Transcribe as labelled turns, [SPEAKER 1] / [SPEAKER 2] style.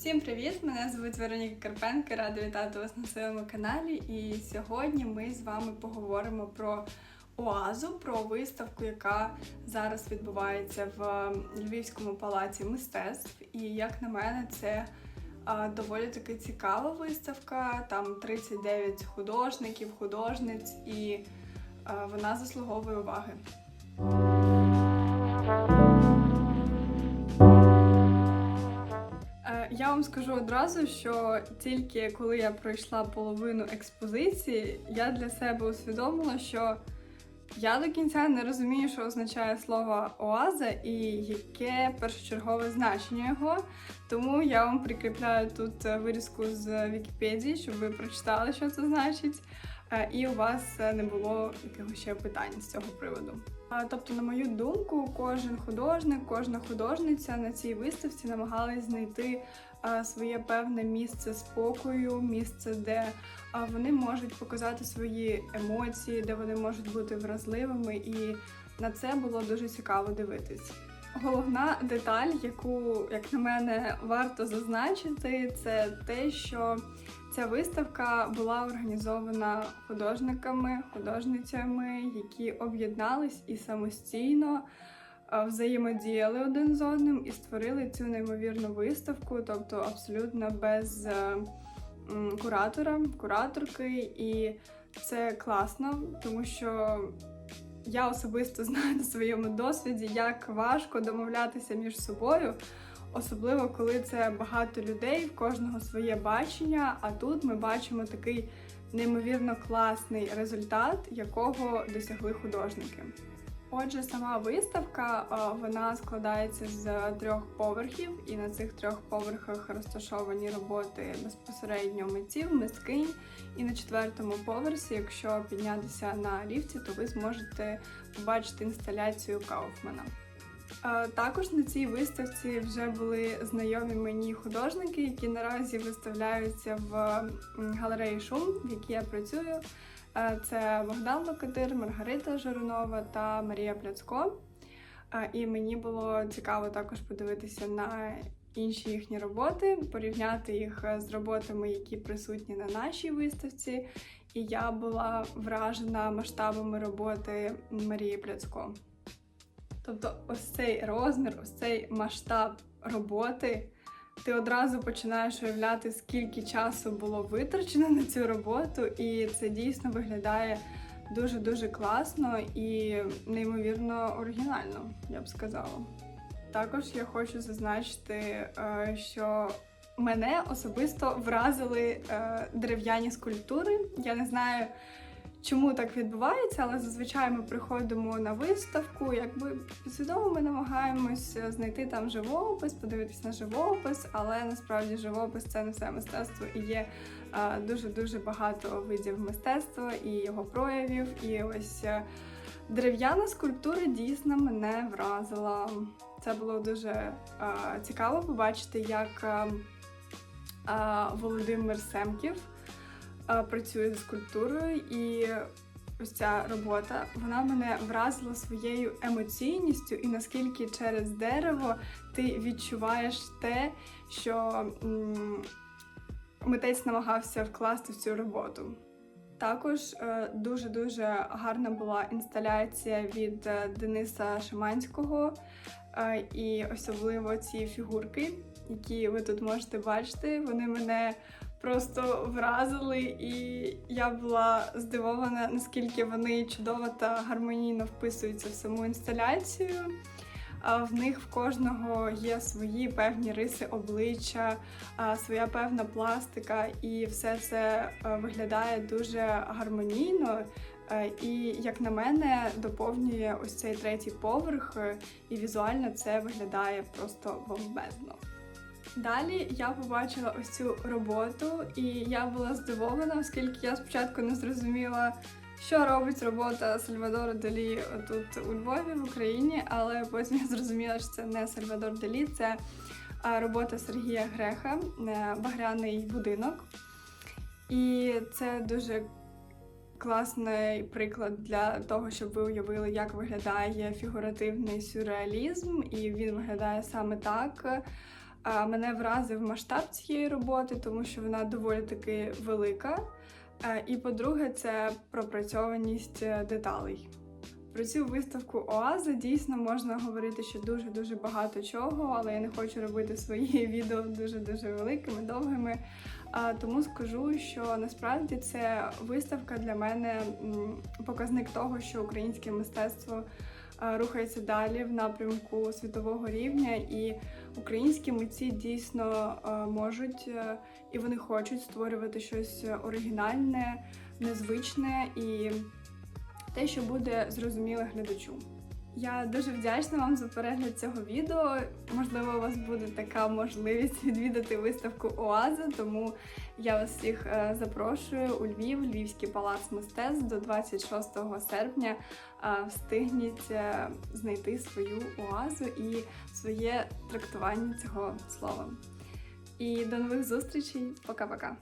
[SPEAKER 1] Всім привіт! Мене звуть Вероніка Карпенко, рада вітати вас на своєму каналі. І сьогодні ми з вами поговоримо про Оазу, про виставку, яка зараз відбувається в Львівському палаці мистецтв. І як на мене, це доволі таки цікава виставка. Там 39 художників, художниць, і вона заслуговує уваги. Я вам скажу одразу, що тільки коли я пройшла половину експозиції, я для себе усвідомила, що я до кінця не розумію, що означає слово оаза і яке першочергове значення його. Тому я вам прикріпляю тут е, вирізку з Вікіпедії, щоб ви прочитали, що це значить, е, і у вас е, не було якихось ще питань з цього приводу. Тобто, на мою думку, кожен художник, кожна художниця на цій виставці намагались знайти своє певне місце спокою, місце, де вони можуть показати свої емоції, де вони можуть бути вразливими, і на це було дуже цікаво дивитись. Головна деталь, яку, як на мене, варто зазначити, це те, що Ця виставка була організована художниками, художницями, які об'єднались і самостійно е, взаємодіяли один з одним і створили цю неймовірну виставку, тобто абсолютно без е, куратора, кураторки. І це класно, тому що я особисто знаю на своєму досвіді, як важко домовлятися між собою. Особливо, коли це багато людей, в кожного своє бачення. А тут ми бачимо такий неймовірно класний результат, якого досягли художники. Отже, сама виставка вона складається з трьох поверхів, і на цих трьох поверхах розташовані роботи безпосередньо митців, мисткинь. І на четвертому поверсі, якщо піднятися на ліфті, то ви зможете побачити інсталяцію Кауфмана. Також на цій виставці вже були знайомі мені художники, які наразі виставляються в галереї Шум, в якій я працюю. Е, Це Богдан Локатир, Маргарита Жирунова та Марія Пляцко. Е, І мені було цікаво також подивитися на інші їхні роботи, порівняти їх е, з роботами, які присутні на нашій виставці. І я була вражена масштабами роботи Марії Пляцко. Тобто, ось цей розмір, ось цей масштаб роботи, ти одразу починаєш уявляти, скільки часу було витрачено на цю роботу, і це дійсно виглядає дуже-дуже класно і неймовірно оригінально, я б сказала. Також я хочу зазначити, е, що мене особисто вразили е, дерев'яні скульптури. Я не знаю, чому так відбувається, але зазвичай ми приходимо на виставку, якби підсвідомо ми намагаємось знайти там живопис, подивитись на живопис, але насправді живопис це не все мистецтво і є е, дуже-дуже багато видів мистецтва і його проявів. І ось е, дерев'яна скульптура дійсно мене вразила. Це було дуже е, цікаво побачити, як е, е, Володимир Семків працює з скульптурою, і ось ця робота вона мене вразила своєю емоційністю, і наскільки через дерево ти відчуваєш те, що митець намагався вкласти в цю роботу. Також е, дуже-дуже гарна була інсталяція від е, Дениса Шиманського, е, і особливо ці фігурки, які ви тут можете бачити, вони мене просто вразили, і я була здивована, наскільки вони чудово та гармонійно вписуються в саму інсталяцію. В них в кожного є свої певні риси обличчя, своя певна пластика, і все це е, виглядає дуже гармонійно. Е, І, як на мене, доповнює ось цей третій поверх, е, і візуально це виглядає просто бомбезно. Далі я побачила ось цю роботу, і я була здивована, оскільки я спочатку не зрозуміла, що робить робота Сальвадора Далі тут у Львові, в Україні, але потім я зрозуміла, що це не Сальвадор Далі, це робота Сергія Греха, е, Багряний будинок. І це дуже класний приклад для того, щоб ви уявили, як виглядає фігуративний сюрреалізм, і він виглядає саме так. Мене вразив масштаб цієї роботи, тому що вона доволі таки велика. Е, І по-друге, це пропрацьованість е, деталей. Про цю виставку Оаза дійсно можна говорити ще дуже дуже багато чого, але я не хочу робити свої відео дуже дуже великими, довгими. Тому скажу, що насправді це виставка для мене показник того, що українське мистецтво рухається далі в напрямку світового рівня, і українські митці дійсно можуть е, і вони хочуть створювати щось оригінальне, незвичне і те, що буде зрозуміле глядачу. Я дуже вдячна вам за перегляд цього відео. Можливо, у вас буде така можливість відвідати виставку Оаза, тому я вас всіх е, запрошую у Львів, Львівський палац мистецтв до 26 серпня. Е, Встигніть е, знайти свою оазу і своє трактування цього слова. І до нових зустрічей. Пока-пока.